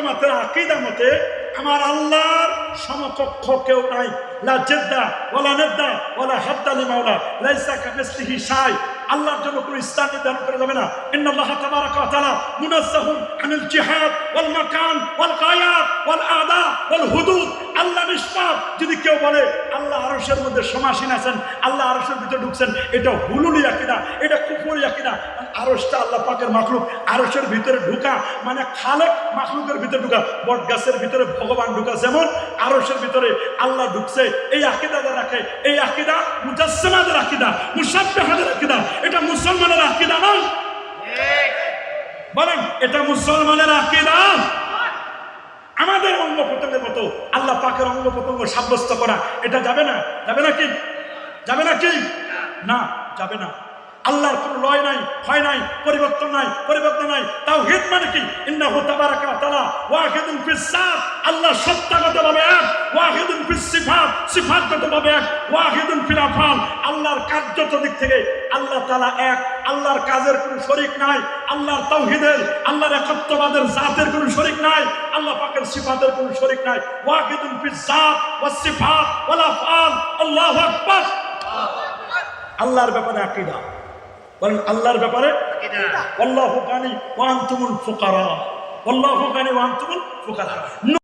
জামাতের আকিদা মতে আমার আল্লাহর সমকক্ষ কেউ নাই। লা জেদ্দা ওলা নেদ্দা ওলা হাদ্দালি মাওলা। লাইসা কামিসলিহি শাই। আল্লাহর জন্য কোনো স্থান নির্ধারণ করা যাবে না। ইন্নাল্লাহ তাবারাকা ওয়া তাআলা মুনাজ্জাহুন আনিল জিহাদ ওয়াল মাকান ওয়াল গায়াত ওয়াল আদা ওয়াল হুদুদ। আল্লাহ নিষ্পাপ। যদি কেউ বলে, আল্লাহ আরশের মধ্যে সমাসীন আছেন, আল্লাহ আরশের ভিতরে ঢুকছেন, এটা হুলুলি আকিদা, এটা কুফরি আকিদা আরশটা আল্লাহ পাকের মাখলুক। আরশের ভিতরে ঢুকা মানে খালেক মাখলুকের ভিতরে ঢুকা বট গাছের ভিতরে ভগবান ঢুকা যেমন, আরশের ভিতরে আল্লাহ ঢুকছে, এই আকিদাদের রাখে, এই আকিদা মুজাসসামাদের আকিদা মুসাব্বিহাদের আকিদা এটা মুসলমানের আকিদা নয় বলেন, এটা মুসলমানের আকিদা? আমাদের অঙ্গ প্রত্যঙ্গের মতো, আল্লাহ পাকের অঙ্গ প্রত্যঙ্গ সাব্যস্ত করা, এটা যাবে না? যাবে না কি? যাবে না কি? না, যাবে না। আল্লাহর কোনো লয় নাই হয় নাই, পরিবর্তন নাই পরিবর্তন নাই। তাও হিত মানে কি? ইন্নাহু তাবারাকা ওয়া তাআলা, ওয়াহিদুন ফিস সাত আল্লাহ সত্তাগতভাবে সিফাতগতভাবে এক ওয়াহিদুন ফিল আল্লাহর কার্যত দিক থেকে, আল্লাহ তাআলা এক, আল্লাহর কাজের কোনো শরীক নাই, আল্লাহর তাওহীদের, আল্লাহর একত্ববাদের জাতের কোনো শরীক নাই, আল্লাহ পাকের সিফাতের কোনো শরীক নাই। ওয়াহিদুন ফিস জাত ওয়াস সিফাত ওয়াল আফআল, আল্লাহু আকবার। আল্লাহর ব্যাপারে আকীদা। বলেন, আল্লাহর ব্যাপারে আল্লাহু গানি ওয়া আনতুমুল ফুকারা। আল্লাহু গানি ওয়া আনতুমুল ফুকারা।